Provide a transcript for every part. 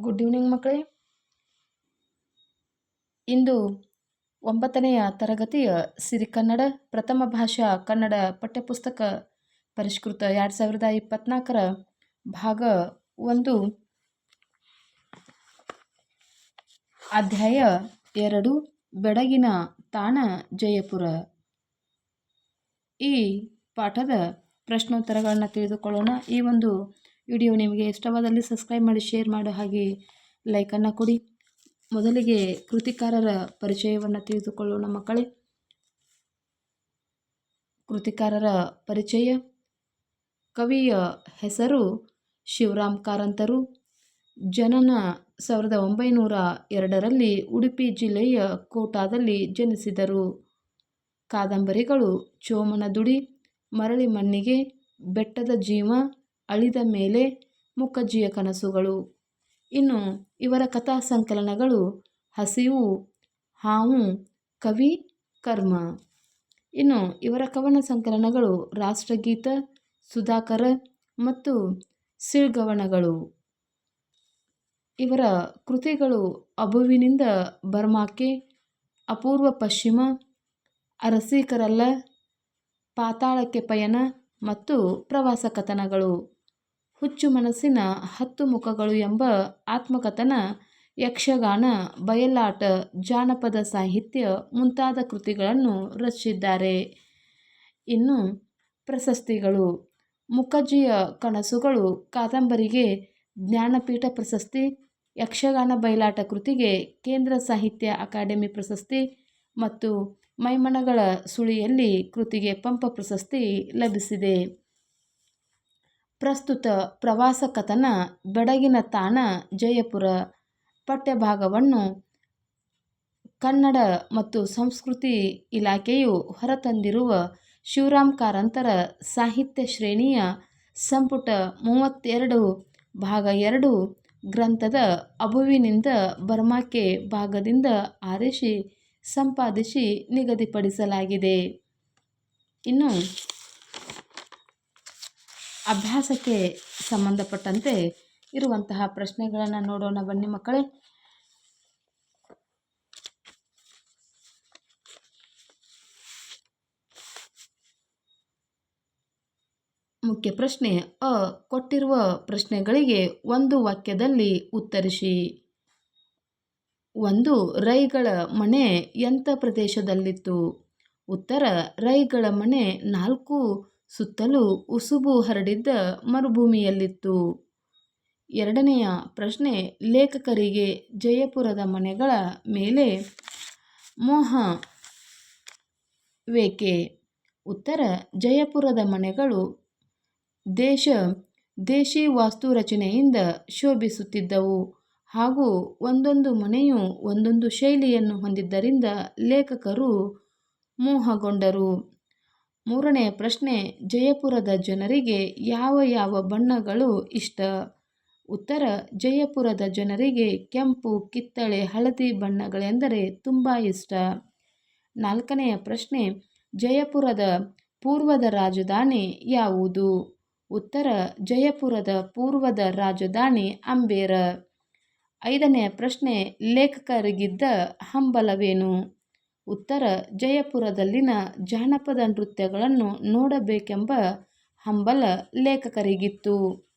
Good evening ಮಕ್ಕಳೇ. ಇಂದು ಒಂಬತ್ತನೆಯ ತರಗತಿಯ ಸಿರಿ ಕನ್ನಡ, ಪ್ರಥಮ ಭಾಷಾ ಕನ್ನಡ ಪಠ್ಯಪುಸ್ತಕ ಪರಿಷ್ಕೃತ ಎರಡು ಸಾವಿರದ ಇಪ್ಪತ್ನಾಲ್ಕರ ಭಾಗ ಒಂದು, ಅಧ್ಯಾಯ ಎರಡು, ಬೆಡಗಿನ ತಾಣ, ಜಯಪುರ. ಈ ಪಾಠದ ಪ್ರಶ್ನೋತ್ತರಗಳನ್ನು ತಿಳಿದುಕೊಳ್ಳೋಣ. ಈ ಒಂದು ವಿಡಿಯೋ ನಿಮಗೆ ಇಷ್ಟವಾದಲ್ಲಿ ಸಬ್ಸ್ಕ್ರೈಬ್ ಮಾಡಿ, ಶೇರ್ ಮಾಡೋ ಹಾಗೆ ಲೈಕನ್ನು ಕೊಡಿ. ಮೊದಲಿಗೆ ಕೃತಿಕಾರರ ಪರಿಚಯವನ್ನು ತಿಳಿದುಕೊಳ್ಳೋಣ ಮಕ್ಕಳೇ. ಕೃತಿಕಾರರ ಪರಿಚಯ. ಕವಿಯ ಹೆಸರು ಶಿವರಾಮ್ ಕಾರಂತರು. ಜನನ ಸಾವಿರದ ಒಂಬೈನೂರ ಎರಡರಲ್ಲಿ ಉಡುಪಿ ಜಿಲ್ಲೆಯ ಕೋಟಾದಲ್ಲಿ ಜನಿಸಿದರು. ಕಾದಂಬರಿಗಳು ಚೋಮನ ದುಡಿ ಮರಳಿ ಮಣ್ಣಿಗೆ, ಬೆಟ್ಟದ ಜೀವ ಅಳಿದ ಮೇಲೆ ಮುಖಜ್ಜಿಯ ಕನಸುಗಳು. ಇನ್ನು ಇವರ ಕಥಾ ಸಂಕಲನಗಳು ಹಸಿವು, ಹಾವು, ಕವಿ, ಕರ್ಮ. ಇನ್ನು ಇವರ ಕವನ ಸಂಕಲನಗಳು ರಾಷ್ಟ್ರಗೀತ, ಸುಧಾಕರ ಮತ್ತು ಸಿಳ್ಗವನಗಳು. ಇವರ ಕೃತಿಗಳು ಅಬುವಿನಿಂದ ಬರ್ಮಾಕೆ ಅಪೂರ್ವ ಪಶ್ಚಿಮ, ಅರಸೀಕರಲ್ಲ, ಪಾತಾಳಕ್ಕೆ ಪಯಣ ಮತ್ತು ಪ್ರವಾಸ ಕಥನಗಳು. ಹುಚ್ಚು ಮನಸ್ಸಿನ ಹತ್ತು ಮುಖಗಳು ಎಂಬ ಆತ್ಮಕಥನ ಯಕ್ಷಗಾನ, ಬಯಲಾಟ, ಜಾನಪದ ಸಾಹಿತ್ಯ ಮುಂತಾದ ಕೃತಿಗಳನ್ನು ರಚಿಸಿದ್ದಾರೆ. ಇನ್ನು ಪ್ರಶಸ್ತಿಗಳು. ಮುಖಜ್ಜಿಯ ಕನಸುಗಳು ಕಾದಂಬರಿಗೆ ಜ್ಞಾನಪೀಠ ಪ್ರಶಸ್ತಿ, ಯಕ್ಷಗಾನ ಬಯಲಾಟ ಕೃತಿಗೆ ಕೇಂದ್ರ ಸಾಹಿತ್ಯ ಅಕಾಡೆಮಿ ಪ್ರಶಸ್ತಿ ಮತ್ತು ಮೈಮನಗಳ ಸುಳಿಯಲ್ಲಿ ಕೃತಿಗೆ ಪಂಪ ಪ್ರಶಸ್ತಿ ಲಭಿಸಿದೆ. ಪ್ರಸ್ತುತ ಪ್ರವಾಸ ಕಥನ ಬೆಡಗಿನ ತಾಣ ಜಯಪುರ ಪಠ್ಯಭಾಗವನ್ನು ಕನ್ನಡ ಮತ್ತು ಸಂಸ್ಕೃತಿ ಇಲಾಖೆಯು ಹೊರತಂದಿರುವ ಶಿವರಾಮ್ ಕಾರಂತರ ಸಾಹಿತ್ಯ ಶ್ರೇಣಿಯ ಸಂಪುಟ ಮೂವತ್ತೆರಡು ಭಾಗ ಎರಡು ಗ್ರಂಥದ ಅಬುವಿನಿಂದ ಬರ್ಮಾಕ್ಕೆ ಭಾಗದಿಂದ ಆರಿಸಿ ಸಂಪಾದಿಸಿ ನಿಗದಿಪಡಿಸಲಾಗಿದೆ. ಇನ್ನು ಅಭ್ಯಾಸಕ್ಕೆ ಸಂಬಂಧಪಟ್ಟಂತೆ ಇರುವಂತಹ ಪ್ರಶ್ನೆಗಳನ್ನು ನೋಡೋಣ ಬನ್ನಿ ಮಕ್ಕಳೇ. ಮುಖ್ಯ ಪ್ರಶ್ನೆ, ಅ, ಕೊಟ್ಟಿರುವ ಪ್ರಶ್ನೆಗಳಿಗೆ ಒಂದು ವಾಕ್ಯದಲ್ಲಿ ಉತ್ತರಿಸಿ. ಒಂದು, ರೈಗಳ ಮನೆ ಎಂಥ ಪ್ರದೇಶದಲ್ಲಿತ್ತು? ಉತ್ತರ, ರೈಗಳ ಮನೆ ನಾಲ್ಕು ಸುತ್ತಲೂ ಉಸುಬು ಹರಡಿದ್ದ ಮರುಭೂಮಿಯಲ್ಲಿತ್ತು. ಎರಡನೆಯ ಪ್ರಶ್ನೆ ಲೇಖಕರಿಗೆ ಜಯಪುರದ ಮನೆಗಳ ಮೇಲೆ ಮೋಹ ವೇಕೆ? ಉತ್ತರ, ಜಯಪುರದ ಮನೆಗಳು ದೇಶ ದೇಶಿ ವಾಸ್ತು ರಚನೆಯಿಂದ ಶೋಭಿಸುತ್ತಿದ್ದವು ಹಾಗೂ ಒಂದೊಂದು ಮನೆಯು ಒಂದೊಂದು ಶೈಲಿಯನ್ನು ಹೊಂದಿದ್ದರಿಂದ ಲೇಖಕರು ಮೋಹಗೊಂಡರು. ಮೂರನೆಯ ಪ್ರಶ್ನೆ, ಜಯಪುರದ ಜನರಿಗೆ ಯಾವ ಯಾವ ಬಣ್ಣಗಳು ಇಷ್ಟ? ಉತ್ತರ, ಜಯಪುರದ ಜನರಿಗೆ ಕೆಂಪು, ಕಿತ್ತಳೆ, ಹಳದಿ ಬಣ್ಣಗಳೆಂದರೆ ತುಂಬ ಇಷ್ಟ. ನಾಲ್ಕನೆಯ ಪ್ರಶ್ನೆ, ಜಯಪುರದ ಪೂರ್ವದ ರಾಜಧಾನಿ ಯಾವುದು? ಉತ್ತರ, ಜಯಪುರದ ಪೂರ್ವದ ರಾಜಧಾನಿ ಅಂಬೇರ. ಐದನೆಯ ಪ್ರಶ್ನೆ, ಲೇಖಕರಿಗಿದ್ದ ಹಂಬಲವೇನು? ಉತ್ತರ ಜಯಪುರದಲ್ಲಿನ ಜಾನಪದ ನೃತ್ಯಗಳನ್ನು ನೋಡಬೇಕೆಂಬ ಹಂಬಲ ಲೇಖಕರಿಗಿತ್ತು.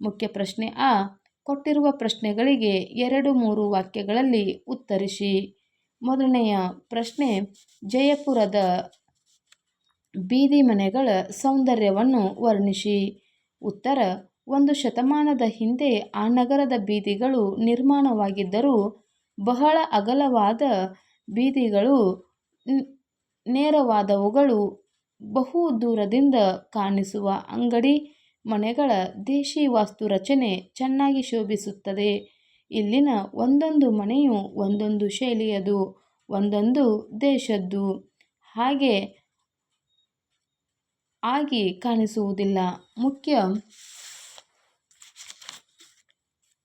ಮುಖ್ಯ ಪ್ರಶ್ನೆ ಆ, ಕೊಟ್ಟಿರುವ ಪ್ರಶ್ನೆಗಳಿಗೆ ಎರಡು ಮೂರು ವಾಕ್ಯಗಳಲ್ಲಿ ಉತ್ತರಿಸಿ. ಮೊದಲನೆಯ ಪ್ರಶ್ನೆ, ಜಯಪುರದ ಬೀದಿ ಮನೆಗಳ ಸೌಂದರ್ಯವನ್ನು ವರ್ಣಿಸಿ. ಉತ್ತರ, ಒಂದು ಶತಮಾನದ ಹಿಂದೆ ಆ ನಗರದ ಬೀದಿಗಳು ನಿರ್ಮಾಣವಾಗಿದ್ದರೂ ಬಹಳ ಅಗಲವಾದ ಬೀದಿಗಳು ನೇರವಾದವುಗಳು ಬಹು ದೂರದಿಂದ ಕಾಣಿಸುವ ಅಂಗಡಿ ಮನೆಗಳ ದೇಶಿ ವಾಸ್ತು ರಚನೆ ಚೆನ್ನಾಗಿ ಶೋಭಿಸುತ್ತದೆ. ಇಲ್ಲಿನ ಒಂದೊಂದು ಮನೆಯು ಒಂದೊಂದು ಶೈಲಿಯದು, ಒಂದೊಂದು ದೇಶದ್ದು. ಹಾಗೆ ಆಗಿ ಕಾಣಿಸುವುದಿಲ್ಲ. ಮುಖ್ಯ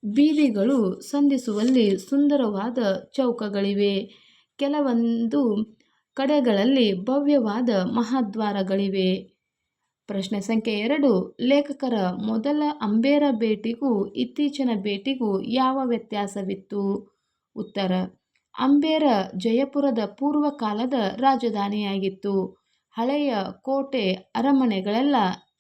ಬೀದಿಗಳು ಸಂಧಿಸುವಲ್ಲಿ ಸುಂದರವಾದ ಚೌಕಗಳಿವೆ. ಕೆಲವೊಂದು ಕಡೆಗಳಲ್ಲಿ ಭವ್ಯವಾದ ಮಹಾದ್ವಾರಗಳಿವೆ. ಪ್ರಶ್ನೆ ಸಂಖ್ಯೆ ಎರಡು, ಲೇಖಕರ ಮೊದಲ ಅಂಬೇರ ಭೇಟಿಗೂ ಇತ್ತೀಚಿನ ಭೇಟಿಗೂ ಯಾವ ವ್ಯತ್ಯಾಸವಿತ್ತು? ಉತ್ತರ, ಅಂಬೇರ ಜಯಪುರದ ಪೂರ್ವ ಕಾಲದ ರಾಜಧಾನಿಯಾಗಿತ್ತು. ಹಳೆಯ ಕೋಟೆ ಅರಮನೆಗಳೆಲ್ಲ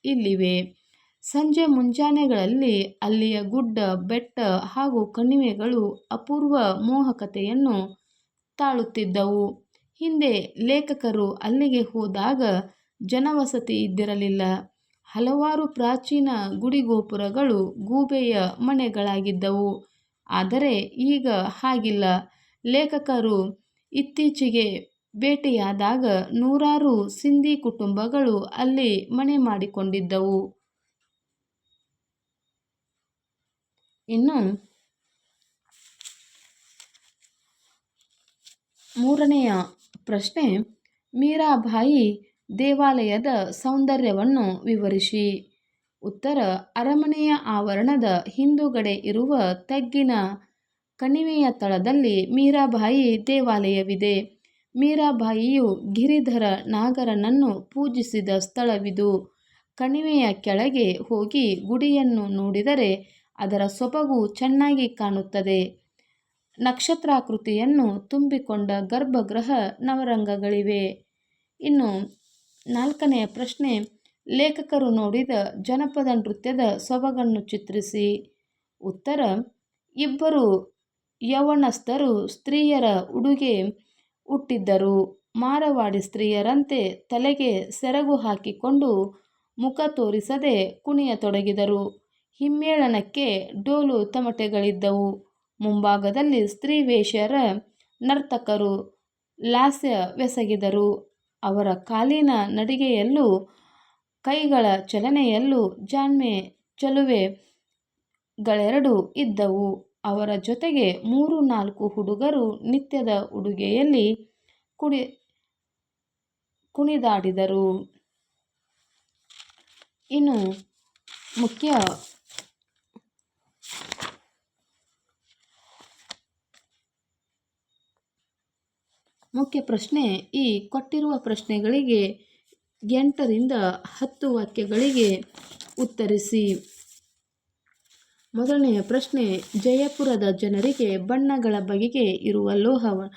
ಇಲ್ಲಿವೆ. ಸಂಜೆ ಮುಂಜಾನೆಗಳಲ್ಲಿ ಅಲ್ಲಿಯ ಗುಡ್ಡ, ಬೆಟ್ಟ ಹಾಗೂ ಕಣಿವೆಗಳು ಅಪೂರ್ವ ಮೋಹಕತೆಯನ್ನು ತಾಳುತ್ತಿದ್ದವು. ಹಿಂದೆ ಲೇಖಕರು ಅಲ್ಲಿಗೆ ಹೋದಾಗ ಜನವಸತಿ ಇದ್ದಿರಲಿಲ್ಲ. ಹಲವಾರು ಪ್ರಾಚೀನ ಗುಡಿಗೋಪುರಗಳು ಗೂಬೆಯ ಮನೆಗಳಾಗಿದ್ದವು. ಆದರೆ ಈಗ ಹಾಗಿಲ್ಲ. ಲೇಖಕರು ಇತ್ತೀಚೆಗೆ ಭೇಟಿಯಾದಾಗ ನೂರಾರು ಸಿಂಧಿ ಕುಟುಂಬಗಳು ಅಲ್ಲಿ ಮನೆ ಮಾಡಿಕೊಂಡಿದ್ದವು. ಇನ್ನು ಮೂರನೆಯ ಪ್ರಶ್ನೆ, ಮೀರಾಬಾಯಿ ದೇವಾಲಯದ ಸೌಂದರ್ಯವನ್ನು ವಿವರಿಸಿ. ಉತ್ತರ, ಅರಮನೆಯ ಆವರಣದ ಹಿಂದುಗಡೆ ಇರುವ ತಗ್ಗಿನ ಕಣಿವೆಯ ತಳದಲ್ಲಿ ಮೀರಾಬಾಯಿ ದೇವಾಲಯವಿದೆ. ಮೀರಾಬಾಯಿಯು ಗಿರಿಧರ ನಾಗರನನ್ನು ಪೂಜಿಸಿದ ಸ್ಥಳವಿದು. ಕಣಿವೆಯ ಕೆಳಗೆ ಹೋಗಿ ಗುಡಿಯನ್ನು ನೋಡಿದರೆ ಅದರ ಸೊಬಗು ಚೆನ್ನಾಗಿ ಕಾಣುತ್ತದೆ. ನಕ್ಷತ್ರಾಕೃತಿಯನ್ನು ತುಂಬಿಕೊಂಡ ಗರ್ಭಗೃಹ ನವರಂಗಗಳಿವೆ. ಇನ್ನು ನಾಲ್ಕನೆಯ ಪ್ರಶ್ನೆ, ಲೇಖಕರು ನೋಡಿದ ಜನಪದ ನೃತ್ಯದ ಸೊಬಗನ್ನು ಚಿತ್ರಿಸಿ. ಉತ್ತರ, ಇಬ್ಬರು ಯವನಸ್ಥರು ಸ್ತ್ರೀಯರ ಉಡುಗೆ ಹುಟ್ಟಿದ್ದರು ಮಾರವಾಡಿ ಸ್ತ್ರೀಯರಂತೆ ತಲೆಗೆ ಸೆರಗು ಹಾಕಿಕೊಂಡು ಮುಖ ತೋರಿಸದೆ ಕುಣಿಯತೊಡಗಿದರು. ಹಿಮ್ಮೇಳನಕ್ಕೆ ಡೋಲು ತಮಟೆಗಳಿದ್ದವು. ಮುಂಭಾಗದಲ್ಲಿ ಸ್ತ್ರೀ ವೇಷರ ನರ್ತಕರು ಲಾಸ್ಯವೆಸಗಿದರು ಅವರ ಕಾಲಿನ ನಡಿಗೆಯಲ್ಲೂ ಕೈಗಳ ಚಲನೆಯಲ್ಲೂ ಜಾಣ್ಮೆ ಚಲುವೆಗಳೆರಡೂ ಇದ್ದವು. ಅವರ ಜೊತೆಗೆ ಮೂರು ನಾಲ್ಕು ಹುಡುಗರು ನಿತ್ಯದ ಉಡುಗೆಯಲ್ಲಿ ಕುಡಿ, ಕುಣಿದಾಡಿದರು. ಇನ್ನು ಮುಖ್ಯ ಮುಖ್ಯ ಪ್ರಶ್ನೆ ಈ ಕೊಟ್ಟಿರುವ ಪ್ರಶ್ನೆಗಳಿಗೆ ಎಂಟರಿಂದ ಹತ್ತು ವಾಕ್ಯಗಳಿಗೆ ಉತ್ತರಿಸಿ. ಮೊದಲನೆಯ ಪ್ರಶ್ನೆ, ಜಯಪುರದ ಜನರಿಗೆ ಬಣ್ಣಗಳ ಬಗೆಗೆ ಇರುವ ಲೋಹವ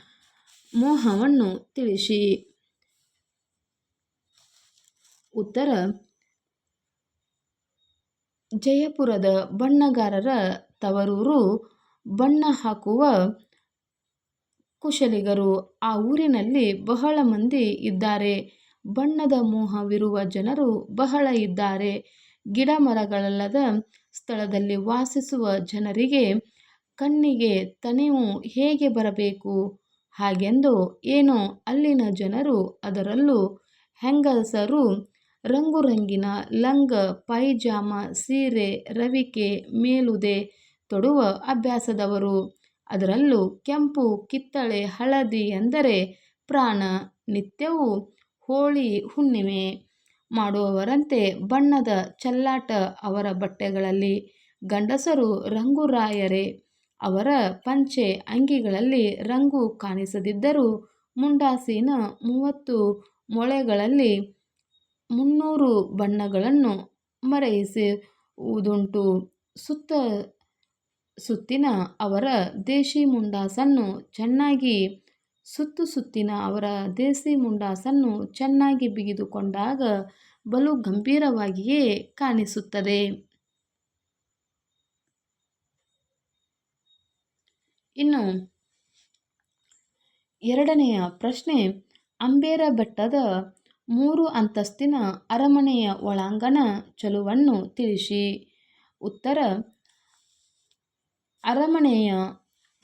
ಮೋಹವನ್ನು ತಿಳಿಸಿ. ಉತ್ತರ, ಜಯಪುರದ ಬಣ್ಣಗಾರರ ತವರೂರು ಬಣ್ಣ ಹಾಕುವ ಕುಶಲಿಗರು ಆ ಊರಿನಲ್ಲಿ ಬಹಳ ಮಂದಿ ಇದ್ದಾರೆ. ಬಣ್ಣದ ಮೋಹವಿರುವ ಜನರು ಬಹಳ ಇದ್ದಾರೆ. ಗಿಡ ಮರಗಳಲ್ಲದ ಸ್ಥಳದಲ್ಲಿ ವಾಸಿಸುವ ಜನರಿಗೆ ಕಣ್ಣಿಗೆ ತನಿವು ಹೇಗೆ ಬರಬೇಕು? ಹಾಗೆಂದು ಏನೋ ಅಲ್ಲಿನ ಜನರು ಅದರಲ್ಲೂ ಹೆಂಗಸರು ರಂಗುರಂಗಿನ ಲಂಗ, ಪೈಜಾಮ, ಸೀರೆ, ರವಿಕೆ, ಮೇಲುದೆ ತೊಡುವ ಅಭ್ಯಾಸದವರು. ಅದರಲ್ಲೂ ಕೆಂಪು, ಕಿತ್ತಳೆ, ಹಳದಿ ಎಂದರೆ ಪ್ರಾಣ, ನಿತ್ಯವೂ ಹೋಳಿ, ಹುಣ್ಣಿಮೆ ಮಾಡುವವರಂತೆ ಬಣ್ಣದ ಚಲ್ಲಾಟ ಅವರ ಬಟ್ಟೆಗಳಲ್ಲಿ. ಗಂಡಸರು ರಂಗುರಾಯರೇ, ಅವರ ಪಂಚೆ ಅಂಗಿಗಳಲ್ಲಿ ರಂಗು ಕಾಣಿಸದಿದ್ದರೂ ಮುಂಡಾಸಿನ ಮೂವತ್ತು ಮೊಳೆಗಳಲ್ಲಿ ಮುನ್ನೂರು ಬಣ್ಣಗಳನ್ನು ಮರೆಯಿಸುವುದುಂಟು ಸುತ್ತ ಸುತ್ತಿನ ಅವರ ದೇಶಿ ಮುಂಡಾಸನ್ನು ಚೆನ್ನಾಗಿ ಸುತ್ತು ಸುತ್ತಿನ ಅವರ ದೇಸಿ ಮುಂಡಾಸನ್ನು ಚೆನ್ನಾಗಿ ಬಿಗಿದುಕೊಂಡಾಗ ಬಲು ಗಂಭೀರವಾಗಿಯೇ ಕಾಣಿಸುತ್ತದೆ. ಇನ್ನು ಎರಡನೆಯ ಪ್ರಶ್ನೆ, ಅಂಬೇರ ಬೆಟ್ಟದ ಮೂರು ಅಂತಸ್ತಿನ ಅರಮನೆಯ ಒಳಾಂಗಣ ಚಲುವನ್ನು ತಿಳಿಸಿ. ಉತ್ತರ ಅರಮನೆಯ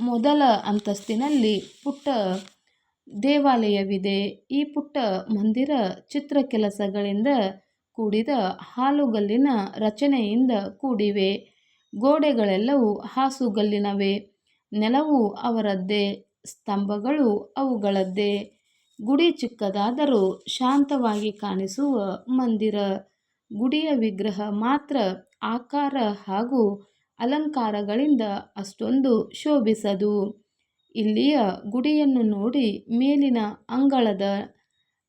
ಮೊದಲ ಅಂತಸ್ತಿನಲ್ಲಿ ಪುಟ್ಟ ದೇವಾಲಯವಿದೆ. ಈ ಪುಟ್ಟ ಮಂದಿರ ಚಿತ್ರಕೆಲಸಗಳಿಂದ ಕೂಡಿದ ಹಾಲುಗಲ್ಲಿನ ರಚನೆಯಿಂದ ಕೂಡಿವೆ. ಗೋಡೆಗಳೆಲ್ಲವೂ ಹಾಸುಗಲ್ಲಿನವೇ. ನೆಲವು ಅವರದ್ದೇ, ಸ್ತಂಭಗಳು ಅವುಗಳದ್ದೇ. ಗುಡಿ ಚಿಕ್ಕದಾದರೂ ಶಾಂತವಾಗಿ ಕಾಣಿಸುವ ಮಂದಿರ. ಗುಡಿಯ ವಿಗ್ರಹ ಮಾತ್ರ ಆಕಾರ ಹಾಗೂ ಅಲಂಕಾರಗಳಿಂದ ಅಷ್ಟೊಂದು ಶೋಭಿಸದು ಇಲ್ಲಿಯ ಗುಡಿಯನ್ನು ನೋಡಿ ಮೇಲಿನ ಅಂಗಳದ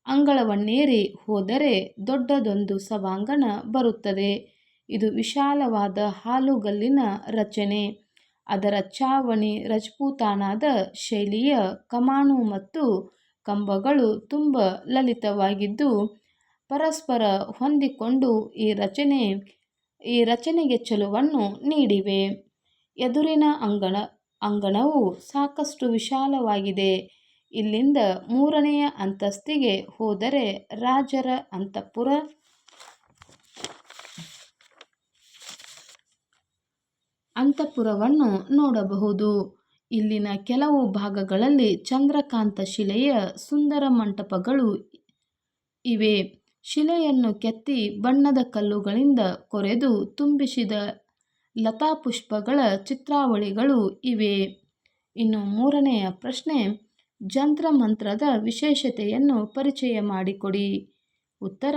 ಅಂಗಳವನ್ನೇರಿ ಹೋದರೆ ದೊಡ್ಡದೊಂದು ಸಭಾಂಗಣ ಬರುತ್ತದೆ. ಇದು ವಿಶಾಲವಾದ ಹಾಲುಗಲ್ಲಿನ ರಚನೆ. ಅದರ ಚಾವಣಿ ರಜಪೂತಾನಾದ ಶೈಲಿಯ ಕಮಾನು ಮತ್ತು ಕಂಬಗಳು ತುಂಬ ಲಲಿತವಾಗಿದ್ದು, ಪರಸ್ಪರ ಹೊಂದಿಕೊಂಡು ಈ ರಚನೆ ಈ ರಚನೆಗೆ ಚೆಲುವನ್ನು ನೀಡಿವೆ. ಎದುರಿನ ಅಂಗಣ, ಅಂಗಣವು ಸಾಕಷ್ಟು ವಿಶಾಲವಾಗಿದೆ. ಇಲ್ಲಿಂದ ಮೂರನೆಯ ಅಂತಸ್ತಿಗೆ ಹೋದರೆ ರಾಜರ ಅಂತಃಪುರ ಅಂತಃಪುರವನ್ನು ನೋಡಬಹುದು. ಇಲ್ಲಿನ ಕೆಲವು ಭಾಗಗಳಲ್ಲಿ ಚಂದ್ರಕಾಂತ ಶಿಲೆಯ ಸುಂದರ ಮಂಟಪಗಳು ಇವೆ. ಶಿಲೆಯನ್ನು ಕೆತ್ತಿ ಬಣ್ಣದ ಕಲ್ಲುಗಳಿಂದ ಕೊರೆದು ತುಂಬಿಸಿದ ಲತಾಪುಷ್ಪಗಳ ಚಿತ್ರಾವಳಿಗಳು ಇವೆ. ಇನ್ನು ಮೂರನೆಯ ಪ್ರಶ್ನೆ ಜಂತ್ರ ಮಂತ್ರದ ವಿಶೇಷತೆಯನ್ನು ಪರಿಚಯ ಮಾಡಿಕೊಡಿ. ಉತ್ತರ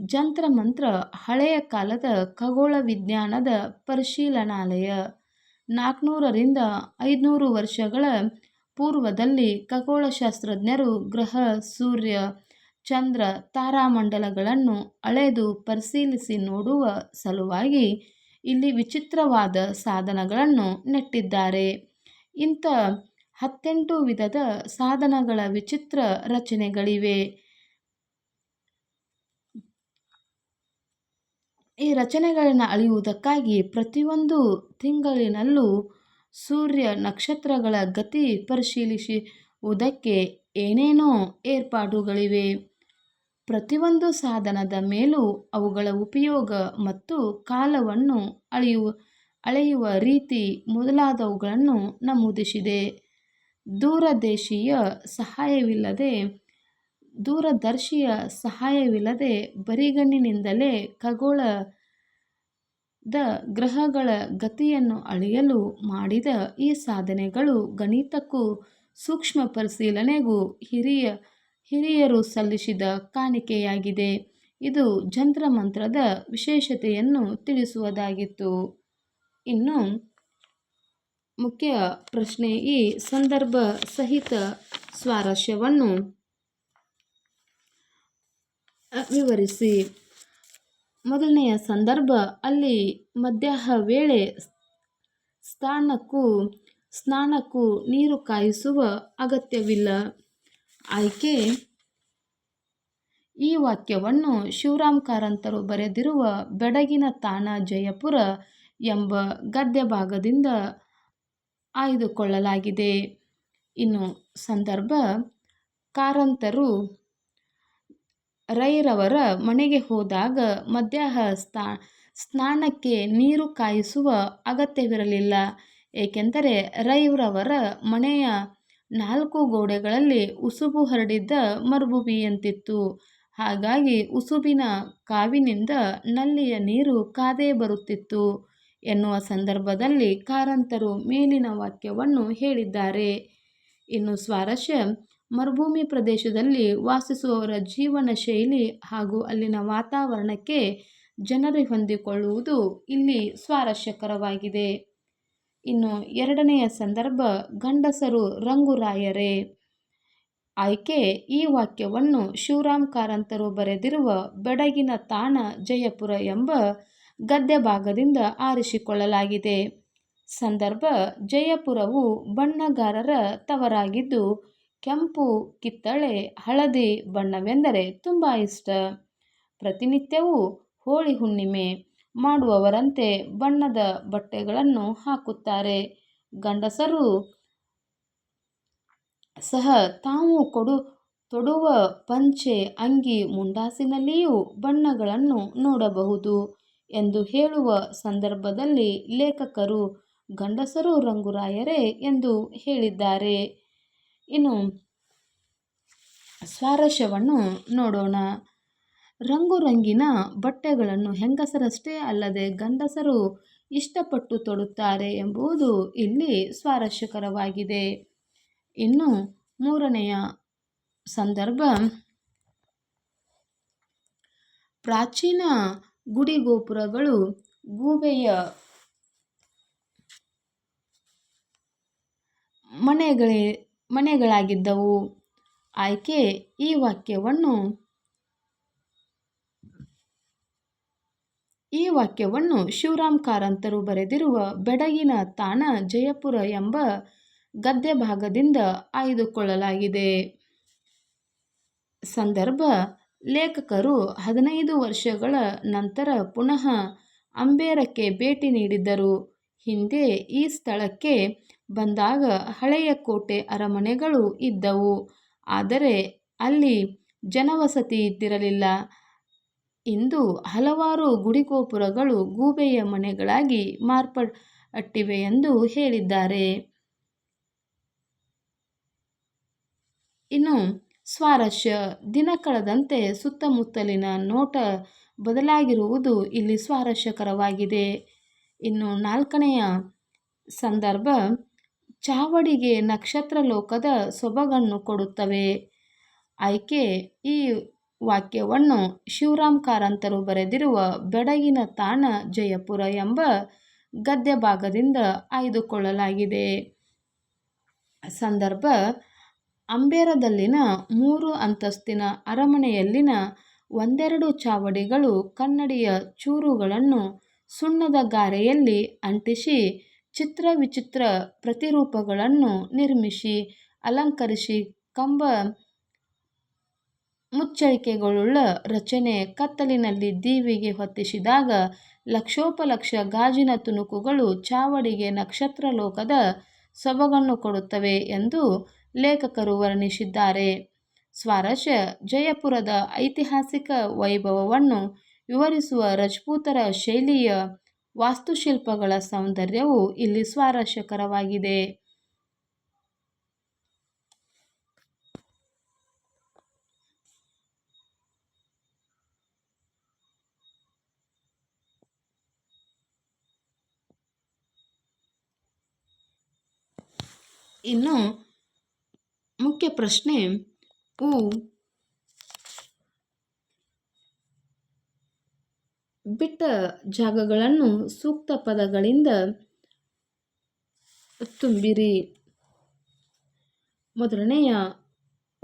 ಜಂತ್ರ ಮಂತ್ರ ಹಳೆಯ ಕಾಲದ ಖಗೋಳ ವಿಜ್ಞಾನದ ಪರಿಶೀಲನಾಲಯ. ನಾಲ್ಕುನೂರರಿಂದ ಐದುನೂರು ವರ್ಷಗಳ ಪೂರ್ವದಲ್ಲಿ ಖಗೋಳಶಾಸ್ತ್ರಜ್ಞರು ಗ್ರಹ, ಸೂರ್ಯ, ಚಂದ್ರ, ತಾರಾಮಂಡಲಗಳನ್ನು ಅಳೆದು ಪರಿಶೀಲಿಸಿ ನೋಡುವ ಸಲುವಾಗಿ ಇಲ್ಲಿ ವಿಚಿತ್ರವಾದ ಸಾಧನಗಳನ್ನು ನೆಟ್ಟಿದ್ದಾರೆ. ಇಂಥ ಹತ್ತೆಂಟು ವಿಧದ ಸಾಧನಗಳ ವಿಚಿತ್ರ ರಚನೆಗಳಿವೆ. ಈ ರಚನೆಗಳನ್ನು ಅಳೆಯುವುದಕ್ಕಾಗಿ ಪ್ರತಿಯೊಂದು ತಿಂಗಳಿನಲ್ಲೂ ಸೂರ್ಯ ನಕ್ಷತ್ರಗಳ ಗತಿ ಪರಿಶೀಲಿಸುವುದಕ್ಕೆ ಏನೇನೋ ಏರ್ಪಾಡುಗಳಿವೆ. ಪ್ರತಿಯೊಂದು ಸಾಧನದ ಮೇಲೂ ಅವುಗಳ ಉಪಯೋಗ ಮತ್ತು ಕಾಲವನ್ನು ಅಳೆಯುವ ಅಳೆಯುವ ರೀತಿ ಮೊದಲಾದವುಗಳನ್ನು ನಮೂದಿಸಿದೆ. ದೂರದೇಶೀಯ ಸಹಾಯವಿಲ್ಲದೆ, ದೂರದರ್ಶಿಯ ಸಹಾಯವಿಲ್ಲದೆ ಬರಿಗಣ್ಣಿನಿಂದಲೇ ಖಗೋಳದ ಗ್ರಹಗಳ ಗತಿಯನ್ನು ಅಳೆಯಲು ಮಾಡಿದ ಈ ಸಾಧನೆಗಳು ಗಣಿತಕ್ಕೂ ಸೂಕ್ಷ್ಮ ಪರಿಶೀಲನೆಗೂ ಹಿರಿಯ ಹಿರಿಯರು ಸಲ್ಲಿಸಿದ ಕಾಣಿಕೆಯಾಗಿದೆ. ಇದು ಜಂತ್ರಮಂತ್ರದ ವಿಶೇಷತೆಯನ್ನು ತಿಳಿಸುವುದಾಗಿತ್ತು. ಇನ್ನು ಮುಖ್ಯ ಪ್ರಶ್ನೆ ಈ ಸಂದರ್ಭ ಸಹಿತ ಸ್ವಾರಸ್ಯವನ್ನು ವಿವರಿಸಿ. ಮೊದಲನೆಯ ಸಂದರ್ಭ, ಅಲ್ಲಿ ಮಧ್ಯಾಹ್ನ ವೇಳೆ ಸ್ನಾನಕ್ಕೂ ಸ್ನಾನಕ್ಕೂ ನೀರು ಕಾಯಿಸುವ ಅಗತ್ಯವಿಲ್ಲ. ಆಯ್ಕೆ ಈ ವಾಕ್ಯವನ್ನು ಶಿವರಾಮ್ ಕಾರಂತರು ಬರೆದಿರುವ ಬೆಡಗಿನ ತಾಣ ಜಯಪುರ ಎಂಬ ಗದ್ಯಭಾಗದಿಂದ ಆಯ್ದುಕೊಳ್ಳಲಾಗಿದೆ. ಇನ್ನು ಸಂದರ್ಭ, ಕಾರಂತರು ರೈರವರ ಮನೆಗೆ ಹೋದಾಗ ಮಧ್ಯಾಹ್ನ ಸ್ನಾ, ಸ್ನಾನಕ್ಕೆ ನೀರು ಕಾಯಿಸುವ ಅಗತ್ಯವಿರಲಿಲ್ಲ. ಏಕೆಂದರೆ ರೈರವರ ಮನೆಯ ನಾಲ್ಕು ಗೋಡೆಗಳಲ್ಲಿ ಉಸುಬು ಹರಡಿದ್ದ ಮರುಭೂಮಿಯಂತಿತ್ತು. ಹಾಗಾಗಿ ಉಸುಬಿನ ಕಾವಿನಿಂದ ನಲ್ಲಿಯ ನೀರು ಕಾದೇ ಬರುತ್ತಿತ್ತು ಎನ್ನುವ ಸಂದರ್ಭದಲ್ಲಿ ಕಾರಂತರು ಮೇಲಿನ ವಾಕ್ಯವನ್ನು ಹೇಳಿದ್ದಾರೆ. ಇನ್ನು ಸ್ವಾರಸ್ಯ, ಮರುಭೂಮಿ ಪ್ರದೇಶದಲ್ಲಿ ವಾಸಿಸುವವರ ಜೀವನ ಶೈಲಿ ಹಾಗೂ ಅಲ್ಲಿನ ವಾತಾವರಣಕ್ಕೆ ಜನರು ಹೊಂದಿಕೊಳ್ಳುವುದು ಇಲ್ಲಿ ಸ್ವಾರಸ್ಯಕರವಾಗಿದೆ. ಇನ್ನು ಎರಡನೆಯ ಸಂದರ್ಭ ಗಂಡಸರು ರಂಗುರಾಯರೇ. ಆಯ್ಕೆ ಈ ವಾಕ್ಯವನ್ನು ಶಿವರಾಮ್ ಕಾರಂತರು ಬರೆದಿರುವ ಬೆಡಗಿನ ತಾಣ ಜಯಪುರ ಎಂಬ ಗದ್ಯಭಾಗದಿಂದ ಆರಿಸಿಕೊಳ್ಳಲಾಗಿದೆ. ಸಂದರ್ಭ ಜಯಪುರವು ಬಣ್ಣಗಾರರ ತವರಾಗಿದ್ದು ಕೆಂಪು, ಕಿತ್ತಳೆ, ಹಳದಿ ಬಣ್ಣವೆಂದರೆ ತುಂಬ ಇಷ್ಟ. ಪ್ರತಿನಿತ್ಯವೂ ಹೋಳಿ ಹುಣ್ಣಿಮೆ ಮಾಡುವವರಂತೆ ಬಣ್ಣದ ಬಟ್ಟೆಗಳನ್ನು ಹಾಕುತ್ತಾರೆ. ಗಂಡಸರು ಸಹ ತಾವು ಕೊಡು ತೊಡುವ ಪಂಚೆ, ಅಂಗಿ, ಮುಂಡಾಸಿನಲ್ಲಿಯೂ ಬಣ್ಣಗಳನ್ನು ನೋಡಬಹುದು ಎಂದು ಹೇಳುವ ಸಂದರ್ಭದಲ್ಲಿ ಲೇಖಕರು ಗಂಡಸರು ರಂಗುರಾಯರೇ ಎಂದು ಹೇಳಿದ್ದಾರೆ. ಇನ್ನು ಸ್ವಾರಸ್ಯವನ್ನು ನೋಡೋಣ. ರಂಗುರಂಗಿನ ಬಟ್ಟೆಗಳನ್ನು ಹೆಂಗಸರಷ್ಟೇ ಅಲ್ಲದೆ ಗಂಡಸರು ಇಷ್ಟಪಟ್ಟು ತೊಡುತ್ತಾರೆ ಎಂಬುದು ಇಲ್ಲಿ ಸ್ವಾರಸ್ಯಕರವಾಗಿದೆ. ಇನ್ನು ಮೂರನೆಯ ಸಂದರ್ಭ ಪ್ರಾಚೀನ ಗುಡಿಗೋಪುರಗಳು ಗೂಬೆಯ ಮನೆಗಳೇ ಮನೆಗಳಾಗಿದ್ದವು. ಆಯ್ಕೆ ಈ ವಾಕ್ಯವನ್ನು ಈ ವಾಕ್ಯವನ್ನು ಶಿವರಾಮ್ ಕಾರಂತರು ಬರೆದಿರುವ ಬೆಡಗಿನ ತಾಣ ಜಯಪುರ ಎಂಬ ಗದ್ಯ ಭಾಗದಿಂದ ಆಯ್ದುಕೊಳ್ಳಲಾಗಿದೆ. ಸಂದರ್ಭ, ಲೇಖಕರು ಹದಿನೈದು ವರ್ಷಗಳ ನಂತರ ಪುನಃ ಅಂಬೇರಕ್ಕೆ ಭೇಟಿ ನೀಡಿದ್ದರು. ಹಿಂದೆ ಈ ಸ್ಥಳಕ್ಕೆ ಬಂದಾಗ ಹಳೆಯ ಕೋಟೆ ಅರಮನೆಗಳು ಇದ್ದವು, ಆದರೆ ಅಲ್ಲಿ ಜನವಸತಿ ಇದ್ದಿರಲಿಲ್ಲ. ಇಂದು ಹಲವಾರು ಗುಡಿಗೋಪುರಗಳು ಗೂಬೆಯ ಮನೆಗಳಾಗಿ ಮಾರ್ಪಟ್ಟಿವೆ ಎಂದು ಹೇಳಿದ್ದಾರೆ. ಇನ್ನು ಸ್ವಾರಸ್ಯ ದಿನ ಕಳೆದಂತೆ ಸುತ್ತಮುತ್ತಲಿನ ನೋಟ ಬದಲಾಗಿರುವುದು ಇಲ್ಲಿ ಸ್ವಾರಸ್ಯಕರವಾಗಿದೆ. ಇನ್ನು ನಾಲ್ಕನೆಯ ಸಂದರ್ಭ, ಚಾವಡಿಗೆ ನಕ್ಷತ್ರ ಲೋಕದ ಸೊಬಗನ್ನು ಕೊಡುತ್ತವೆ. ಆಯ್ಕೆ, ಈ ವಾಕ್ಯವನ್ನು ಶಿವರಾಮ್ ಕಾರಂತರು ಬರೆದಿರುವ ಬೆಡಗಿನ ತಾಣ ಜಯಪುರ ಎಂಬ ಗದ್ಯ ಭಾಗದಿಂದ ಆಯ್ದುಕೊಳ್ಳಲಾಗಿದೆ. ಸಂದರ್ಭ, ಅಂಬೇರದಲ್ಲಿನ ಮೂರು ಅಂತಸ್ತಿನ ಅರಮನೆಯಲ್ಲಿನ ಒಂದೆರಡು ಚಾವಡಿಗಳು ಕನ್ನಡಿಯ ಚೂರುಗಳನ್ನು ಸುಣ್ಣದ ಗಾರೆಯಲ್ಲಿ ಅಂಟಿಸಿ ಚಿತ್ರ ವಿಚಿತ್ರ ಪ್ರತಿರೂಪಗಳನ್ನು ನಿರ್ಮಿಸಿ ಅಲಂಕರಿಸಿ ಕಂಬ ಮುಚ್ಚಳಿಕೆಗಳುಳ್ಳ ರಚನೆ ಕತ್ತಲಿನಲ್ಲಿ ದೀವಿಗೆ ಹೊತ್ತಿಸಿದಾಗ ಲಕ್ಷೋಪಲಕ್ಷ ಗಾಜಿನ ತುಣುಕುಗಳು ಚಾವಡಿಗೆ ನಕ್ಷತ್ರ ಲೋಕದ ಸೊಬಗನ್ನು ಕೊಡುತ್ತವೆ ಎಂದು ಲೇಖಕರು ವರ್ಣಿಸಿದ್ದಾರೆ. ಸ್ವಾರಸ್ಯ ಜಯಪುರದ ಐತಿಹಾಸಿಕ ವೈಭವವನ್ನು ವಿವರಿಸುವ ರಜಪೂತರ ಶೈಲಿಯ ವಾಸ್ತುಶಿಲ್ಪಗಳ ಸೌಂದರ್ಯವು ಇಲ್ಲಿ ಸ್ವಾರಸ್ಯಕರವಾಗಿದೆ. ಇನ್ನು ಮುಖ್ಯ ಪ್ರಶ್ನೆ, ಉ, ಬಿಟ್ಟ ಜಾಗಗಳನ್ನು ಸೂಕ್ತ ಪದಗಳಿಂದ ತುಂಬಿರಿ. ಮೊದಲನೆಯ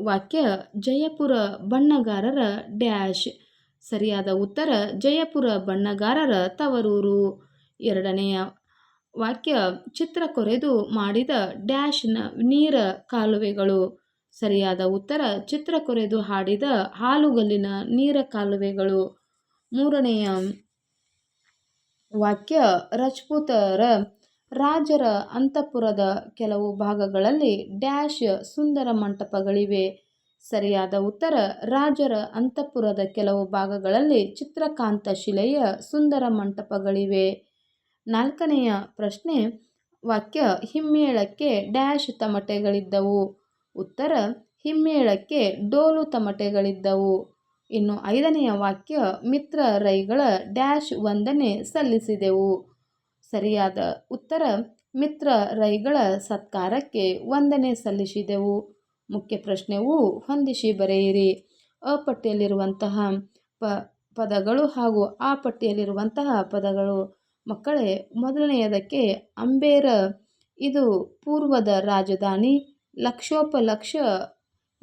ವಾಕ್ಯ, ಜಯಪುರ ಬಣ್ಣಗಾರರ ಡ್ಯಾಶ್. ಸರಿಯಾದ ಉತ್ತರ, ಜಯಪುರ ಬಣ್ಣಗಾರರ ತವರೂರು. ಎರಡನೆಯ ವಾಕ್ಯ ಚಿತ್ರ ಕೊರೆದು ಮಾಡಿದ ಡ್ಯಾಶ್ನ ನೀರ ಕಾಲುವೆಗಳು. ಸರಿಯಾದ ಉತ್ತರ, ಚಿತ್ರ ಕೊರೆದು ಹಾಡಿದ ಹಾಲುಗಲ್ಲಿನ ನೀರ ಕಾಲುವೆಗಳು. ಮೂರನೆಯ ವಾಕ್ಯ, ರಜಪೂತರ ರಾಜರ ಅಂತಃಪುರದ ಕೆಲವು ಭಾಗಗಳಲ್ಲಿ ಡ್ಯಾಶ್ ಸುಂದರ ಮಂಟಪಗಳಿವೆ. ಸರಿಯಾದ ಉತ್ತರ, ರಾಜರ ಅಂತಃಪುರದ ಕೆಲವು ಭಾಗಗಳಲ್ಲಿ ಚಿತ್ರಕಾಂತ ಶಿಲೆಯ ಸುಂದರ ಮಂಟಪಗಳಿವೆ. ನಾಲ್ಕನೆಯ ಪ್ರಶ್ನೆ, ವಾಕ್ಯ ಹಿಮ್ಮೇಳಕ್ಕೆ ಡ್ಯಾಶ್ ತಮಟೆಗಳಿದ್ದವು. ಉತ್ತರ, ಹಿಮ್ಮೇಳಕ್ಕೆ ಡೋಲು ತಮಟೆಗಳಿದ್ದವು. ಇನ್ನು ಐದನೆಯ ವಾಕ್ಯ, ಮಿತ್ರ ರೈಗಳ ಡ್ಯಾಶ್ ವಂದನೆ ಸಲ್ಲಿಸಿದೆವು. ಸರಿಯಾದ ಉತ್ತರ, ಮಿತ್ರ ರೈಗಳ ಸತ್ಕಾರಕ್ಕೆ ವಂದನೆ ಸಲ್ಲಿಸಿದೆವು. ಮುಖ್ಯ ಪ್ರಶ್ನೆವು ಹೊಂದಿಸಿ ಬರೆಯಿರಿ. ಅ ಪಟ್ಟಿಯಲ್ಲಿರುವಂತಹ ಪ ಪದಗಳು ಹಾಗೂ ಆ ಪಟ್ಟಿಯಲ್ಲಿರುವಂತಹ ಪದಗಳು ಮಕ್ಕಳೇ, ಮೊದಲನೆಯದಕ್ಕೆ ಅಂಬೇರ, ಇದು ಪೂರ್ವದ ರಾಜಧಾನಿ. ಲಕ್ಷೋಪಲಕ್ಷ,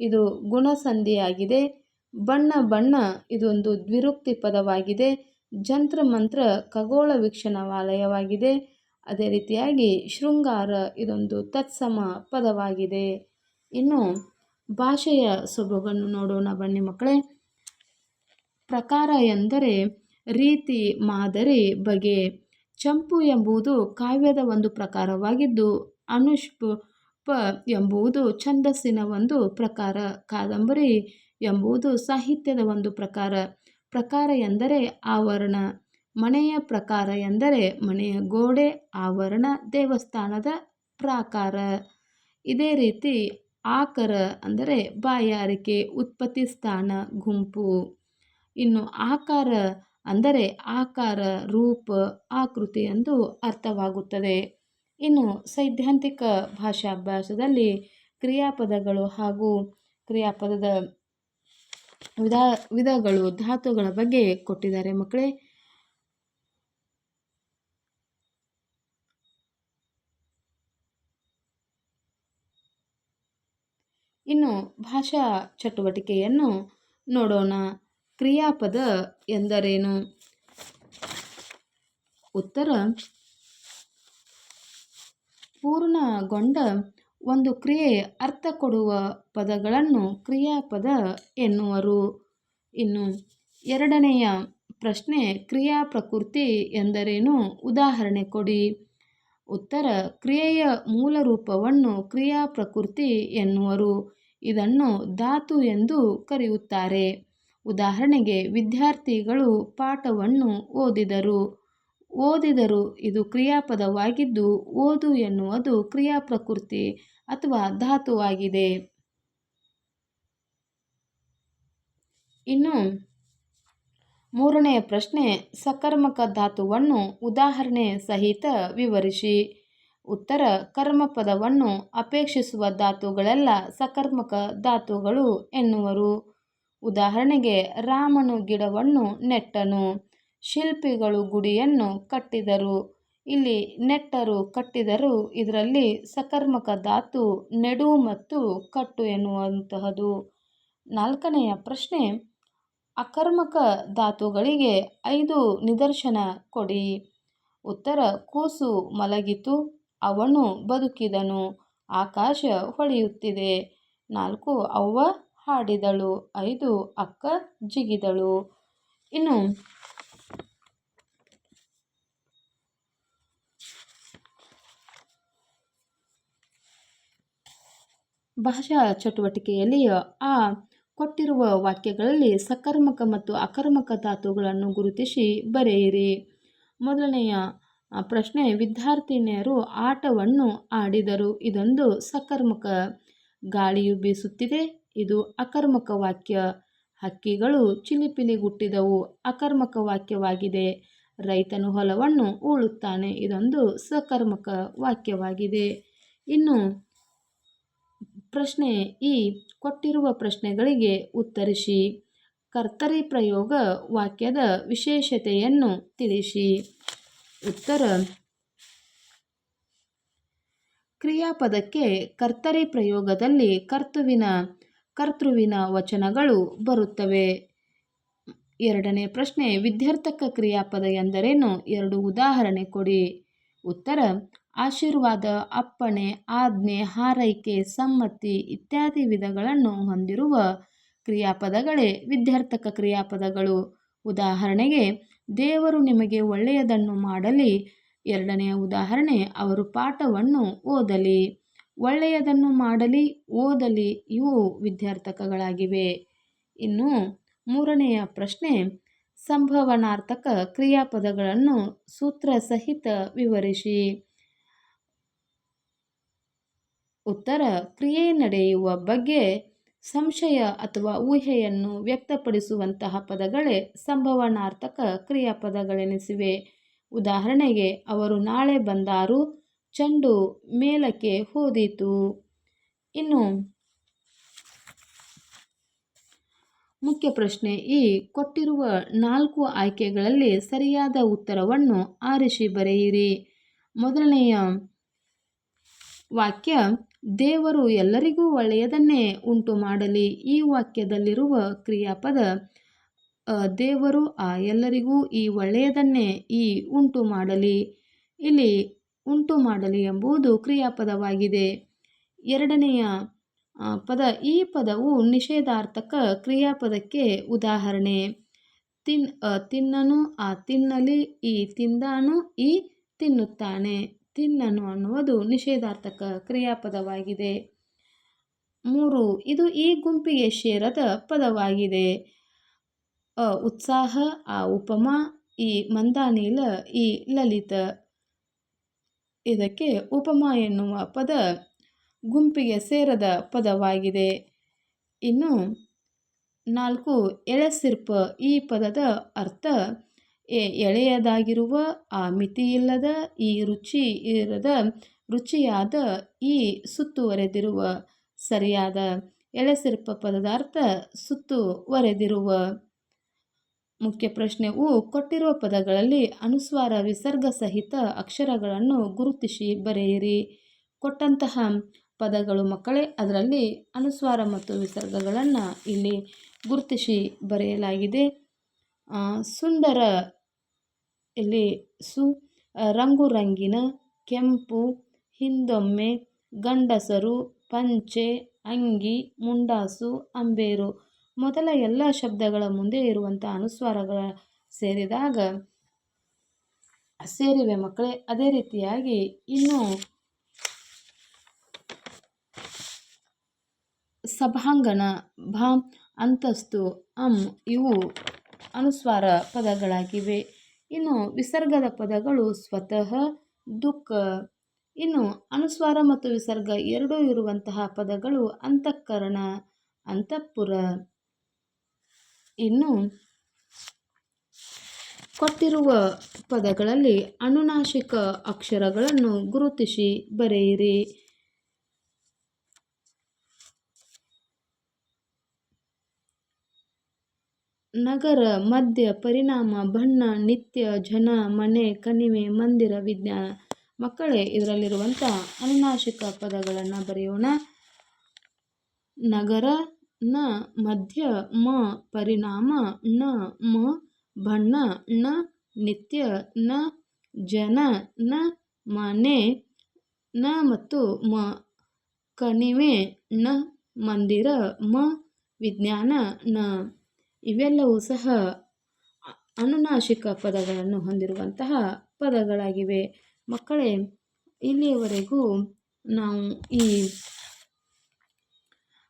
ಇದು ಗುಣಸಂಧಿಯಾಗಿದೆ. ಬಣ್ಣ ಬಣ್ಣ, ಇದೊಂದು ದ್ವಿರುಕ್ತಿ ಪದವಾಗಿದೆ. ಜಂತ್ರ ಮಂತ್ರ, ಖಗೋಳ ವೀಕ್ಷಣಾಲಯವಾಗಿದೆ ಅದೇ ರೀತಿಯಾಗಿ ಶೃಂಗಾರ, ಇದೊಂದು ತತ್ಸಮ ಪದವಾಗಿದೆ. ಇನ್ನು ಭಾಷೆಯ ಸೊಬಗನ್ನು ನೋಡೋಣ ಬನ್ನಿ ಮಕ್ಕಳೇ. ಪ್ರಕಾರ ಎಂದರೆ, ರೀತಿ, ಮಾದರಿ, ಬಗೆ. ಚಂಪು ಎಂಬುದು ಕಾವ್ಯದ ಒಂದು ಪ್ರಕಾರವಾಗಿದ್ದು, ಅನುಷ್ಪ ಎಂಬುದು ಛಂದಸ್ಸಿನ ಒಂದು ಪ್ರಕಾರ, ಕಾದಂಬರಿ ಎಂಬುದು ಸಾಹಿತ್ಯದ ಒಂದು ಪ್ರಕಾರ. ಪ್ರಕಾರ ಎಂದರೆ ಆವರಣ, ಮನೆಯ ಪ್ರಕಾರ ಎಂದರೆ ಮನೆಯ ಗೋಡೆ, ಆವರಣ, ದೇವಸ್ಥಾನದ ಪ್ರಾಕಾರ. ಇದೇ ರೀತಿ ಆಕರ ಅಂದರೆ ಬಾಯಾರಿಕೆ, ಉತ್ಪತ್ತಿ ಸ್ಥಾನ, ಗುಂಪು. ಇನ್ನು ಆಕಾರ ಅಂದರೆ ಆಕಾರ, ರೂಪ, ಆಕೃತಿ ಎಂದು ಅರ್ಥವಾಗುತ್ತದೆ. ಇನ್ನು ಸೈದ್ಧಾಂತಿಕ ಭಾಷಾಭ್ಯಾಸದಲ್ಲಿ ಕ್ರಿಯಾಪದಗಳು ಹಾಗೂ ಕ್ರಿಯಾಪದದ ವಿಧ, ವಿಧಗಳು ಧಾತುಗಳ ಬಗ್ಗೆ ಕೊಟ್ಟಿದ್ದಾರೆ ಮಕ್ಕಳೇ. ಇನ್ನು ಭಾಷಾ ಚಟುವಟಿಕೆಯನ್ನು ನೋಡೋಣ. ಕ್ರಿಯಾಪದ ಎಂದರೇನು? ಉತ್ತರ. ಪೂರ್ಣಗೊಂಡ ಒಂದು ಕ್ರಿಯೆ ಅರ್ಥ ಕೊಡುವ ಪದಗಳನ್ನು ಕ್ರಿಯಾಪದ ಎನ್ನುವರು. ಇನ್ನು ಎರಡನೆಯ ಪ್ರಶ್ನೆ ಕ್ರಿಯಾ ಪ್ರಕೃತಿ ಎಂದರೇನು? ಉದಾಹರಣೆ ಕೊಡಿ. ಉತ್ತರ. ಕ್ರಿಯೆಯ ಮೂಲ ರೂಪವನ್ನು ಕ್ರಿಯಾ ಪ್ರಕೃತಿ ಎನ್ನುವರು. ಇದನ್ನು ಧಾತು ಎಂದು ಕರೆಯುತ್ತಾರೆ. ಉದಾಹರಣೆಗೆ ವಿದ್ಯಾರ್ಥಿಗಳು ಪಾಠವನ್ನು ಓದಿದರು. ಓದಿದರು, ಇದು ಕ್ರಿಯಾಪದವಾಗಿದ್ದು, ಓದು ಎನ್ನುವುದು ಕ್ರಿಯಾ ಪ್ರಕೃತಿ ಅಥವಾ ಧಾತುವಾಗಿದೆ. ಇನ್ನು ಮೂರನೆಯ ಪ್ರಶ್ನೆ, ಸಕರ್ಮಕ ಧಾತುವನ್ನು ಉದಾಹರಣೆ ಸಹಿತ ವಿವರಿಸಿ. ಉತ್ತರ, ಕರ್ಮಪದವನ್ನು ಅಪೇಕ್ಷಿಸುವ ಧಾತುಗಳೆಲ್ಲ ಸಕರ್ಮಕ ಧಾತುಗಳು ಎನ್ನುವರು. ಉದಾಹರಣೆಗೆ ರಾಮನು ಗಿಡವನ್ನು ನೆಟ್ಟನು, ಶಿಲ್ಪಿಗಳು ಗುಡಿಯನ್ನು ಕಟ್ಟಿದರು. ಇಲ್ಲಿ ನೆಟ್ಟರು ಕಟ್ಟಿದರು ಇದರಲ್ಲಿ ಸಕರ್ಮಕ ಧಾತು, ನೆಡು ಮತ್ತು ಕಟ್ಟು ಎನ್ನುವಂತಹದು. ನಾಲ್ಕನೆಯ ಪ್ರಶ್ನೆ, ಅಕರ್ಮಕ ಧಾತುಗಳಿಗೆ ಐದು ನಿದರ್ಶನ ಕೊಡಿ. ಉತ್ತರ, ಕೂಸು ಮಲಗಿತು, ಅವನು ಬದುಕಿದನು, ಆಕಾಶ ಹೊಳೆಯುತ್ತಿದೆ. ನಾಲ್ಕು, ಅವ್ವ ಹಾಡಿದಳು. ಐದು ಅಕ್ಕ ಜಿಗಿದಳು. ಇನ್ನು ಭಾಷಾ ಚಟುವಟಿಕೆಯಲ್ಲಿ ಆ ಕೊಟ್ಟಿರುವ ವಾಕ್ಯಗಳಲ್ಲಿ ಸಕರ್ಮಕ ಮತ್ತು ಅಕರ್ಮಕ ಧಾತುಗಳನ್ನು ಗುರುತಿಸಿ ಬರೆಯಿರಿ. ಮೊದಲನೆಯ ಪ್ರಶ್ನೆ, ವಿದ್ಯಾರ್ಥಿನಿಯರು ಆಟವನ್ನು ಆಡಿದರು. ಇದೊಂದು ಸಕರ್ಮಕ ಗಾಳಿಯು ಬೀಸುತ್ತಿದೆ. ಇದು ಅಕರ್ಮಕ ವಾಕ್ಯ. ಹಕ್ಕಿಗಳು ಚಿಲಿಪಿಲಿಗುಟ್ಟಿದವು. ಅಕರ್ಮಕ ವಾಕ್ಯವಾಗಿದೆ. ರೈತನು ಹೊಲವನ್ನು ಉಳುತ್ತಾನೆ ಇದೊಂದು ಸಕರ್ಮಕ ವಾಕ್ಯವಾಗಿದೆ. ಇನ್ನು ಪ್ರಶ್ನೆ ಈ ಕೊಟ್ಟಿರುವ ಪ್ರಶ್ನೆಗಳಿಗೆ ಉತ್ತರಿಸಿ. ಕರ್ತರಿ ಪ್ರಯೋಗ ವಾಕ್ಯದ ವಿಶೇಷತೆಯನ್ನು ತಿಳಿಸಿ. ಉತ್ತರ. ಕ್ರಿಯಾಪದಕ್ಕೆ ಕರ್ತರಿ ಪ್ರಯೋಗದಲ್ಲಿ ಕರ್ತುವಿನ ಕರ್ತೃವಿನ ವಚನಗಳು ಬರುತ್ತವೆ. ಎರಡನೇ ಪ್ರಶ್ನೆ, ವಿದ್ಯಾರ್ಥಕ ಕ್ರಿಯಾಪದ ಎಂದರೇನು? ಎರಡು ಉದಾಹರಣೆ ಕೊಡಿ. ಉತ್ತರ, ಆಶೀರ್ವಾದ, ಅಪ್ಪಣೆ, ಆಜ್ಞೆ, ಹಾರೈಕೆ, ಸಮ್ಮತಿ ಇತ್ಯಾದಿ ವಿಧಗಳನ್ನು ಹೊಂದಿರುವ ಕ್ರಿಯಾಪದಗಳೇ ವಿದ್ಯಾರ್ಥಕ ಕ್ರಿಯಾಪದಗಳು. ಉದಾಹರಣೆಗೆ, ದೇವರು ನಿಮಗೆ ಒಳ್ಳೆಯದನ್ನು ಮಾಡಲಿ. ಎರಡನೆಯ ಉದಾಹರಣೆ, ಅವರು ಪಾಠವನ್ನು ಓದಲಿ. ಒಳ್ಳೆಯದನ್ನು ಮಾಡಲಿ, ಓದಲಿ, ಇವು ವಿದ್ಯಾರ್ಥಕಗಳಾಗಿವೆ. ಇನ್ನು ಮೂರನೆಯ ಪ್ರಶ್ನೆ, ಸಂಭವನಾರ್ಥಕ ಕ್ರಿಯಾಪದಗಳನ್ನು ಸೂತ್ರ ಸಹಿತ ವಿವರಿಸಿ. ಉತ್ತರ, ಕ್ರಿಯೆ ನಡೆಯುವ ಬಗ್ಗೆ ಸಂಶಯ ಅಥವಾ ಊಹೆಯನ್ನು ವ್ಯಕ್ತಪಡಿಸುವಂತಹ ಪದಗಳೇ ಸಂಭವನಾರ್ಥಕ ಕ್ರಿಯಾಪದಗಳೆನಿಸಿವೆ. ಉದಾಹರಣೆಗೆ, ಅವರು ನಾಳೆ ಬಂದಾರು ಚೆಂಡು ಮೇಲಕ್ಕೆ ಹೋದೀತು. ಇನ್ನು ಮುಖ್ಯ ಪ್ರಶ್ನೆ, ಈ ಕೊಟ್ಟಿರುವ ನಾಲ್ಕು ಆಯ್ಕೆಗಳಲ್ಲಿ ಸರಿಯಾದ ಉತ್ತರವನ್ನು ಆರಿಸಿ ಬರೆಯಿರಿ. ಮೊದಲನೆಯ ವಾಕ್ಯ, ದೇವರು ಎಲ್ಲರಿಗೂ ಒಳ್ಳೆಯದನ್ನೇ ಉಂಟು ಮಾಡಲಿ ಈ ವಾಕ್ಯದಲ್ಲಿರುವ ಕ್ರಿಯಾಪದ ದೇವರು ಆ ಎಲ್ಲರಿಗೂ ಈ ಒಳ್ಳೆಯದನ್ನೇ ಈ ಉಂಟು ಮಾಡಲಿ ಇಲ್ಲಿ ಉಂಟು ಮಾಡಲಿ ಎಂಬುದು ಕ್ರಿಯಾಪದವಾಗಿದೆ. ಎರಡನೆಯ ಪದ, ಈ ಪದವು ನಿಷೇಧಾರ್ಥಕ ಕ್ರಿಯಾಪದಕ್ಕೆ ಉದಾಹರಣೆ. ತಿನ್ ತಿನ್ನನು, ಆ, ತಿನ್ನಲಿ, ಈ, ತಿಂದಾನು, ಈ, ತಿನ್ನುತ್ತಾನೆ. ತಿನ್ನನು ಅನ್ನುವುದು ನಿಷೇಧಾರ್ಥಕ ಕ್ರಿಯಾಪದವಾಗಿದೆ. ಮೂರು, ಇದು ಈ ಗುಂಪಿಗೆ ಸೇರದ ಪದವಾಗಿದೆ. ಉತ್ಸಾಹ, ಆ, ಉಪಮ, ಈ, ಮಂದಾನೀಲ, ಈ, ಲಲಿತ. ಇದಕ್ಕೆ ಉಪಮಾ ಎನ್ನುವ ಪದ ಗುಂಪಿಗೆ ಸೇರದ ಪದವಾಗಿದೆ. ಇನ್ನು ನಾಲ್ಕು ಎಳೆಸಿರ್ಪ ಈ ಪದದ ಅರ್ಥ ಎಳೆಯದಾಗಿರುವ, ಆ ಮಿತಿಯಿಲ್ಲದ, ಈ ರುಚಿ ಇರದ, ರುಚಿಯಾದ, ಈ ಸುತ್ತುವರೆದಿರುವ. ಸರಿಯಾದ ಎಳೆಸಿರ್ಪ ಪದದ ಅರ್ಥ ಸುತ್ತುವರೆದಿರುವ. ಮುಖ್ಯ ಪ್ರಶ್ನೆ ಉ ಕೊಟ್ಟಿರುವ ಪದಗಳಲ್ಲಿ ಅನುಸ್ವಾರ ವಿಸರ್ಗ ಸಹಿತ ಅಕ್ಷರಗಳನ್ನು ಗುರುತಿಸಿ ಬರೆಯಿರಿ. ಕೊಟ್ಟಂತಹ ಪದಗಳು ಮಕ್ಕಳೇ, ಅದರಲ್ಲಿ ಅನುಸ್ವಾರ ಮತ್ತು ವಿಸರ್ಗಗಳನ್ನು ಇಲ್ಲಿ ಗುರುತಿಸಿ ಬರೆಯಲಾಗಿದೆ. ಸುಂದರ, ಇಲ್ಲಿ ಸು ರಂಗು ರಂಗಿನ ಕೆಂಪು, ಹಿಂದೊಮ್ಮೆ, ಗಂಡಸರು, ಪಂಚೆ, ಅಂಗಿ, ಮುಂಡಾಸು, ಅಂಬೇರು. ಮೊದಲ ಎಲ್ಲ ಶಬ್ದಗಳ ಮುಂದೆ ಇರುವಂಥ ಅನುಸ್ವಾರಗಳ ಸೇರಿದಾಗ ಸೇರಿವೆ ಮಕ್ಕಳೇ. ಅದೇ ರೀತಿಯಾಗಿ ಇನ್ನು ಸಭಾಂಗಣ ಭಾಮ್ ಅಂತಸ್ತು, ಅಂ ಇವು ಅನುಸ್ವಾರ ಪದಗಳಾಗಿವೆ. ಇನ್ನು ವಿಸರ್ಗದ ಪದಗಳು ಸ್ವತಃ, ದುಃಖ. ಇನ್ನು ಅನುಸ್ವಾರ ಮತ್ತು ವಿಸರ್ಗ ಎರಡೂ ಇರುವಂತಹ ಪದಗಳು ಅಂತಃಕರಣ, ಅಂತಃಪುರ. ಇನ್ನು ಕೊಟ್ಟಿರುವ ಪದಗಳಲ್ಲಿ ಅನುನಾಶಿಕ ಅಕ್ಷರಗಳನ್ನು ಗುರುತಿಸಿ ಬರೆಯಿರಿ. ನಗರ ಮಧ್ಯ ಪರಿಣಾಮ, ಬಣ್ಣ, ನಿತ್ಯ ಜನ ಮನೆ, ಕಣಿವೆ, ಮಂದಿರ, ವಿಜ್ಞಾನ. ಮಕ್ಕಳೇ ಇದರಲ್ಲಿರುವಂಥ ಅನುನಾಶಿಕ ಪದಗಳನ್ನು ಬರೆಯೋಣ. ನಗರ ನ ಮಧ್ಯ ಮ ಪರಿಣಾಮ, ನ ಮ ಬಣ್ಣ, ನ ನಿತ್ಯ, ನ ಜನ, ನ ಮನೆ, ನ ಮತ್ತು ಮ ಕಣಿವೆ, ನ ಮಂದಿರ, ಮ ವಿಜ್ಞಾನ, ನ ಇವೆಲ್ಲವೂ ಸಹ ಅನುನಾಶಿಕ ಪದಗಳನ್ನು ಹೊಂದಿರುವಂತಹ ಪದಗಳಾಗಿವೆ. ಮಕ್ಕಳೇ, ಇಲ್ಲಿಯವರೆಗೂ ನಾವು ಈ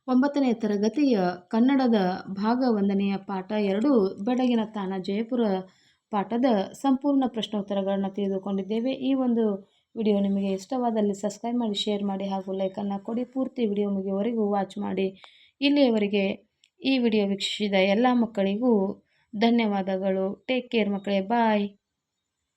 ಒಂಬತ್ತನೇ ತರಗತಿಯ ಕನ್ನಡದ ಭಾಗ ಒಂದನೆಯ ಪಾಠ ಎರಡು ಬೆಡಗಿನ ತಾಣ ಜಯಪುರ ಪಾಠದ ಸಂಪೂರ್ಣ ಪ್ರಶ್ನೋತ್ತರಗಳನ್ನು ತಿಳಿದುಕೊಂಡಿದ್ದೇವೆ. ಈ ಒಂದು ವಿಡಿಯೋ ನಿಮಗೆ ಇಷ್ಟವಾದಲ್ಲಿ ಸಬ್ಸ್ಕ್ರೈಬ್ ಮಾಡಿ, ಶೇರ್ ಮಾಡಿ ಹಾಗೂ ಲೈಕನ್ನು ಕೊಡಿ. ಪೂರ್ತಿ ವಿಡಿಯೋ ಮುಗಿಯುವವರೆಗೂ ವಾಚ್ ಮಾಡಿ. ಇಲ್ಲಿಯವರೆಗೆ ಈ ವಿಡಿಯೋ ವೀಕ್ಷಿಸಿದ ಎಲ್ಲ ಮಕ್ಕಳಿಗೂ ಧನ್ಯವಾದಗಳು. ಟೇಕ್ ಕೇರ್ ಮಕ್ಕಳೇ. ಬಾಯ್